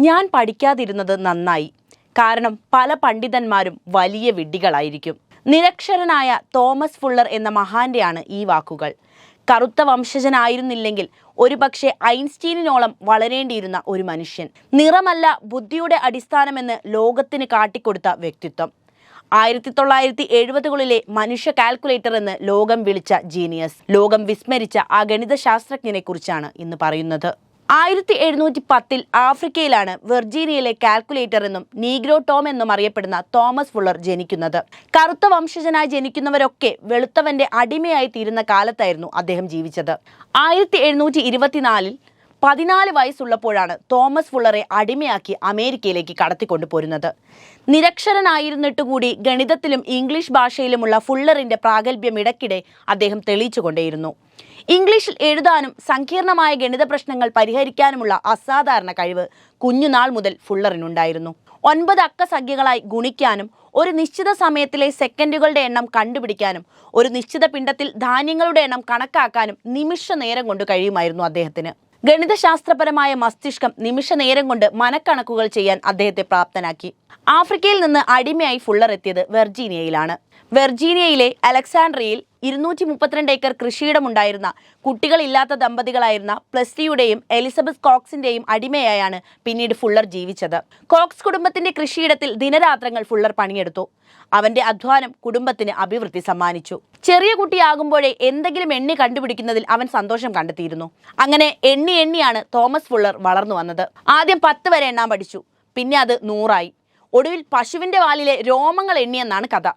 ഞാൻ പഠിക്കാതിരുന്നത് നന്നായി. കാരണം പല പണ്ഡിതന്മാരും വലിയ വിഡ്ഢികളായിരിക്കും. നിരക്ഷരനായ തോമസ് ഫുള്ളർ എന്ന മഹാന്റെയാണ് ഈ വാക്കുകൾ. കറുത്ത വംശജനായിരുന്നില്ലെങ്കിൽ ഒരുപക്ഷെ ഐൻസ്റ്റീനോളം വളരേണ്ടിയിരുന്ന ഒരു മനുഷ്യൻ. നിറമല്ല ബുദ്ധിയുടെ അടിസ്ഥാനമെന്ന് ലോകത്തിന് കാട്ടിക്കൊടുത്ത വ്യക്തിത്വം. ആയിരത്തി തൊള്ളായിരത്തി എഴുപതുകളിലെ മനുഷ്യ കാൽക്കുലേറ്റർ എന്ന് ലോകം വിളിച്ച ജീനിയസ്. ലോകം വിസ്മരിച്ച ആ ഗണിതശാസ്ത്രജ്ഞനെ കുറിച്ചാണ് ഇന്ന് പറയുന്നത്. ആയിരത്തി എഴുന്നൂറ്റി പത്തിൽ ആഫ്രിക്കയിലാണ് വെർജീനിയയിലെ കാൽക്കുലേറ്റർ എന്നും നീഗ്രോ ടോം എന്നും അറിയപ്പെടുന്ന തോമസ് ഫുള്ളർ ജനിക്കുന്നത്. കറുത്ത വംശജനായി ജനിക്കുന്നവരൊക്കെ വെളുത്തവന്റെ അടിമയായി തീരുന്ന കാലത്തായിരുന്നു അദ്ദേഹം ജീവിച്ചത്. ആയിരത്തി എഴുന്നൂറ്റി ഇരുപത്തിനാലിൽ പതിനാല് വയസ്സുള്ളപ്പോഴാണ് തോമസ് ഫുള്ളറെ അടിമയാക്കി അമേരിക്കയിലേക്ക് കടത്തിക്കൊണ്ടു പോരുന്നത്. നിരക്ഷരനായിരുന്നിട്ടുകൂടി ഗണിതത്തിലും ഇംഗ്ലീഷ് ഭാഷയിലുമുള്ള ഫുള്ളറിന്റെ പ്രാഗൽഭ്യം ഇടയ്ക്കിടെ അദ്ദേഹം തെളിയിച്ചുകൊണ്ടേയിരുന്നു. ഇംഗ്ലീഷിൽ എഴുതാനും സങ്കീർണമായ ഗണിത പ്രശ്നങ്ങൾ പരിഹരിക്കാനുമുള്ള അസാധാരണ കഴിവ് കുഞ്ഞുനാൾ മുതൽ ഫുള്ളറിനുണ്ടായിരുന്നു. ഒൻപത് അക്കസംഖ്യകളായി ഗുണിക്കാനും ഒരു നിശ്ചിത സമയത്തിലെ സെക്കൻഡുകളുടെ എണ്ണം കണ്ടുപിടിക്കാനും ഒരു നിശ്ചിത പിണ്ടത്തിൽ ധാന്യങ്ങളുടെ എണ്ണം കണക്കാക്കാനും നിമിഷ നേരം കൊണ്ട് കഴിയുമായിരുന്നു അദ്ദേഹത്തിന്. ഗണിതശാസ്ത്രപരമായ മസ്തിഷ്കം നിമിഷ നേരം കൊണ്ട് മനക്കണക്കുകൾ ചെയ്യാൻ അദ്ദേഹത്തെ പ്രാപ്തനാക്കി. ആഫ്രിക്കയിൽ നിന്ന് അടിമയായി ഫുള്ളർ എത്തിയത് വെർജീനിയയിലാണ്. വെർജീനിയയിലെ അലക്സാൻഡ്രിയയിൽ ഇരുന്നൂറ്റി മുപ്പത്തിരണ്ട് ഏക്കർ കൃഷിയിടമുണ്ടായിരുന്ന കുട്ടികളില്ലാത്ത ദമ്പതികളായിരുന്ന പ്ലസ്റ്റിയുടെയും എലിസബത്ത് കോക്സിന്റെയും അടിമയായാണ് പിന്നീട് ഫുള്ളർ ജീവിച്ചത്. കോക്സ് കുടുംബത്തിന്റെ കൃഷിയിടത്തിൽ ദിനരാത്രങ്ങൾ ഫുള്ളർ പണിയെടുത്തു. അവന്റെ അധ്വാനം കുടുംബത്തിന് അഭിവൃദ്ധി സമ്മാനിച്ചു. ചെറിയ കുട്ടിയാകുമ്പോഴേ എന്തെങ്കിലും എണ്ണി കണ്ടുപിടിക്കുന്നതിൽ അവൻ സന്തോഷം കണ്ടെത്തിയിരുന്നു. അങ്ങനെ എണ്ണി എണ്ണിയാണ് തോമസ് ഫുള്ളർ വളർന്നു വന്നത്. ആദ്യം പത്ത് വരെ എണ്ണാൻ പഠിച്ചു. പിന്നെ അത് നൂറായി. ഒടുവിൽ പശുവിന്റെ വാലിലെ രോമങ്ങൾ എണ്ണിയെന്നാണ് കഥ.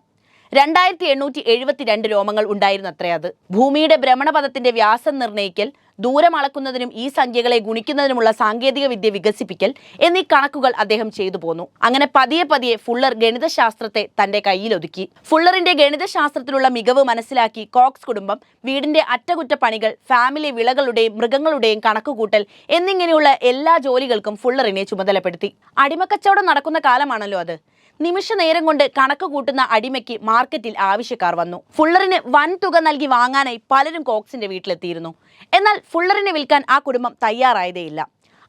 രണ്ടായിരത്തി എണ്ണൂറ്റി എഴുപത്തിരണ്ട് രോമങ്ങൾ ഉണ്ടായിരുന്നത്രേ അത്. ഭൂമിയുടെ ഭ്രമണപഥത്തിന്റെ വ്യാസം നിർണയിക്കൽ ദൂരം അളക്കുന്നതിനും ഈ സംഖ്യകളെ ഗുണിക്കുന്നതിനുമുള്ള സാങ്കേതിക വിദ്യ വികസിപ്പിക്കൽ എന്നീ കണക്കുകൾ അദ്ദേഹം ചെയ്തു പോന്നു. അങ്ങനെ പതിയെ പതിയെ ഫുള്ളർ ഗണിതശാസ്ത്രത്തെ തന്റെ കയ്യിലൊതുക്കി. ഫുള്ളറിന്റെ ഗണിതശാസ്ത്രത്തിലുള്ള മികവ് മനസ്സിലാക്കി കോക്സ് കുടുംബം വീടിന്റെ അറ്റകുറ്റപ്പണികൾ ഫാമിലി വിളകളുടെയും മൃഗങ്ങളുടെയും കണക്കുകൂട്ടൽ എന്നിങ്ങനെയുള്ള എല്ലാ ജോലികൾക്കും ഫുള്ളറിനെ ചുമതലപ്പെടുത്തി. അടിമക്കച്ചവടം നടക്കുന്ന കാലമാണല്ലോ അത്. നിമിഷ നേരം കൊണ്ട് കണക്ക് കൂട്ടുന്ന അടിമയ്ക്ക് മാർക്കറ്റിൽ ആവശ്യക്കാർ വന്നു. ഫുള്ളറിന് വൻ തുക നൽകി വാങ്ങാനായി പലരും കോക്സിന്റെ വീട്ടിലെത്തിയിരുന്നു. എന്നാൽ ഫുള്ളറിനെ വിൽക്കാൻ ആ കുടുംബം തയ്യാറായതേയില്ല.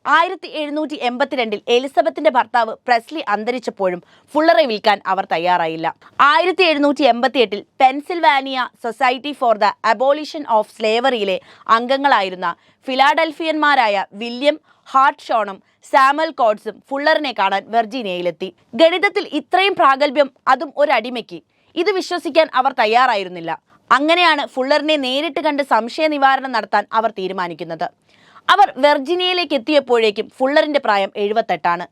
ആയിരത്തി എഴുന്നൂറ്റി എൺപത്തിരണ്ടിൽ എലിസബത്തിന്റെ ഭർത്താവ് പ്രസ്ലി അന്തരിച്ചപ്പോഴും ഫുള്ളറെ വിൽക്കാൻ അവർ തയ്യാറായില്ല. ആയിരത്തി എഴുന്നൂറ്റി എൺപത്തി എട്ടിൽ Pennsylvania Society for the Abolition of സ്ലേവറിയിലെ അംഗങ്ങളായിരുന്ന ഫിലാഡൽഫിയന്മാരായ വില്യം ഹാർട്ട് ഷോണും സാമൽ കോഡ്സും ഫുള്ളറിനെ കാണാൻ വെർജീനിയയിലെത്തി. ഗണിതത്തിൽ ഇത്രയും പ്രാഗൽഭ്യം അതും ഒരു അടിമയ്ക്ക് ഇത് വിശ്വസിക്കാൻ അവർ തയ്യാറായിരുന്നില്ല. അങ്ങനെയാണ് ഫുള്ളറിനെ നേരിട്ട് കണ്ട് സംശയ നിവാരണം നടത്താൻ അവർ തീരുമാനിക്കുന്നത്. അവർ വെർജീനിയയിലേക്ക് എത്തിയപ്പോഴേക്കും ഫുള്ളറിന്റെ പ്രായം എഴുപത്തെട്ടാണ്.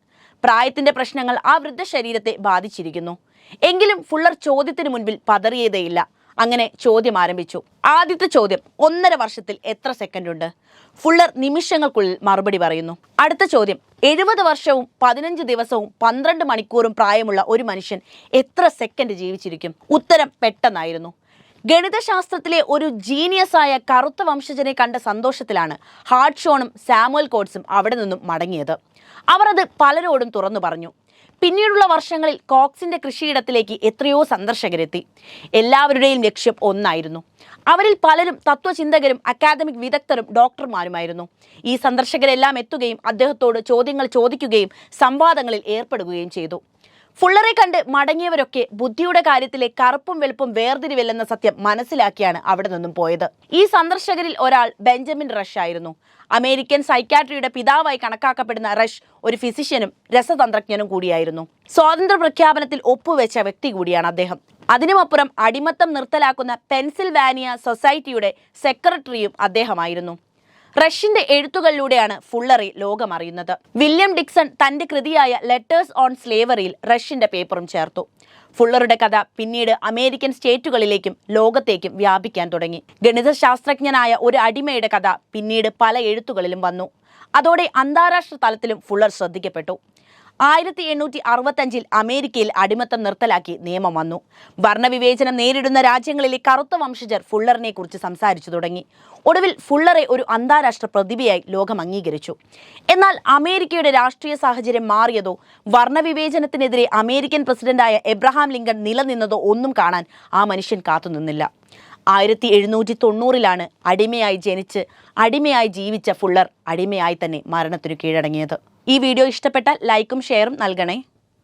പ്രായത്തിന്റെ പ്രശ്നങ്ങൾ ആ വൃദ്ധ ശരീരത്തെ ബാധിച്ചിരിക്കുന്നു. എങ്കിലും ഫുള്ളർ ചോദ്യത്തിന് മുൻപിൽ പതറിയതേയില്ല. അങ്ങനെ ചോദ്യം ആരംഭിച്ചു. ആദ്യത്തെ ചോദ്യം ഒന്നര വർഷത്തിൽ എത്ര സെക്കൻഡ് ഉണ്ട് ഫുള്ളർ നിമിഷങ്ങൾക്കുള്ളിൽ മറുപടി പറയുന്നു. അടുത്ത ചോദ്യം എഴുപത് വർഷവും പതിനഞ്ച് ദിവസവും പന്ത്രണ്ട് മണിക്കൂറും പ്രായമുള്ള ഒരു മനുഷ്യൻ എത്ര സെക്കൻഡ് ജീവിച്ചിരിക്കും? ഉത്തരം പെട്ടെന്നായിരുന്നു. ഗണിതശാസ്ത്രത്തിലെ ഒരു ജീനിയസായ കറുത്ത വംശജനെ കണ്ട സന്തോഷത്തിലാണ് ഹാർട്ട് ഷോണും സാമുവൽ കോഡ്സും അവിടെ നിന്നും മടങ്ങിയത്. അവർ അത് പലരോടും തുറന്നു പറഞ്ഞു. പിന്നീടുള്ള വർഷങ്ങളിൽ കോക്സിന്റെ കൃഷിയിടത്തിലേക്ക് എത്രയോ സന്ദർശകരെത്തി. എല്ലാവരുടെയും ലക്ഷ്യം ഒന്നായിരുന്നു. അവരിൽ പലരും തത്വചിന്തകരും അക്കാദമിക് വിദഗ്ധരും ഡോക്ടർമാരുമായിരുന്നു. ഈ സന്ദർശകരെല്ലാം എത്തുകയും അദ്ദേഹത്തോട് ചോദ്യങ്ങൾ ചോദിക്കുകയും സംവാദങ്ങളിൽ ഏർപ്പെടുകയും ചെയ്തു. ഫുള്ളറെ കണ്ട് മടങ്ങിയവരൊക്കെ ബുദ്ധിയുടെ കാര്യത്തിലെ കറുപ്പും വെളുപ്പും വേർതിരിവില്ലെന്ന സത്യം മനസ്സിലാക്കിയാണ് അവിടെ നിന്നും പോയത്. ഈ സന്ദർശകരിൽ ഒരാൾ ബെഞ്ചമിൻ റഷ് ആയിരുന്നു. അമേരിക്കൻ സൈക്യാട്രിയുടെ പിതാവായി കണക്കാക്കപ്പെടുന്ന റഷ് ഒരു ഫിസിഷ്യനും രസതന്ത്രജ്ഞനും കൂടിയായിരുന്നു. സ്വാതന്ത്ര്യ പ്രഖ്യാപനത്തിൽ ഒപ്പുവെച്ച വ്യക്തി കൂടിയാണ് അദ്ദേഹം. അതിനുമപ്പുറം അടിമത്തം നിർത്തലാക്കുന്ന പെൻസിൽവാനിയ സൊസൈറ്റിയുടെ സെക്രട്ടറിയും അദ്ദേഹമായിരുന്നു. റഷ്യന്റെ എഴുത്തുകളിലൂടെയാണ് ഫുള്ളറി ലോകമറിയുന്നത്. വില്യം ഡിക്സൺ തന്റെ കൃതിയായ ലെറ്റേഴ്സ് ഓൺ സ്ലേവറിയിൽ റഷ്യന്റെ പേപ്പറും ചേർത്തു. ഫുള്ളറുടെ കഥ പിന്നീട് അമേരിക്കൻ സ്റ്റേറ്റുകളിലേക്കും ലോകത്തേക്കും വ്യാപിക്കാൻ തുടങ്ങി. ഗണിതശാസ്ത്രജ്ഞനായ ഒരു അടിമയുടെ കഥ പിന്നീട് പല എഴുത്തുകളിലും വന്നു. അതോടെ അന്താരാഷ്ട്ര തലത്തിലും ഫുള്ളർ ശ്രദ്ധിക്കപ്പെട്ടു. ആയിരത്തി എണ്ണൂറ്റി അറുപത്തഞ്ചിൽ അമേരിക്കയിൽ അടിമത്തം നിർത്തലാക്കി നിയമം വന്നു. വർണവിവേചനം നേരിടുന്ന രാജ്യങ്ങളിലെ കറുത്ത വംശജർ ഫുള്ളറിനെ കുറിച്ച് സംസാരിച്ചു തുടങ്ങി. ഒടുവിൽ ഫുള്ളറെ ഒരു അന്താരാഷ്ട്ര പ്രതിഭയായി ലോകം അംഗീകരിച്ചു. എന്നാൽ അമേരിക്കയുടെ രാഷ്ട്രീയ സാഹചര്യം മാറിയതോ വർണവിവേചനത്തിനെതിരെ അമേരിക്കൻ പ്രസിഡന്റായ എബ്രഹാം ലിങ്കൺ നിലനിന്നതോ ഒന്നും കാണാൻ ആ മനുഷ്യൻ കാത്തുനിന്നില്ല. ആയിരത്തി എഴുന്നൂറ്റി തൊണ്ണൂറിലാണ് അടിമയായി ജനിച്ച് അടിമയായി ജീവിച്ച ഫുള്ളർ അടിമയായി തന്നെ മരണത്തിനു കീഴടങ്ങിയത്. ഈ വീഡിയോ ഇഷ്ടപ്പെട്ടാൽ ലൈക്കും ഷെയറും നൽകണേ.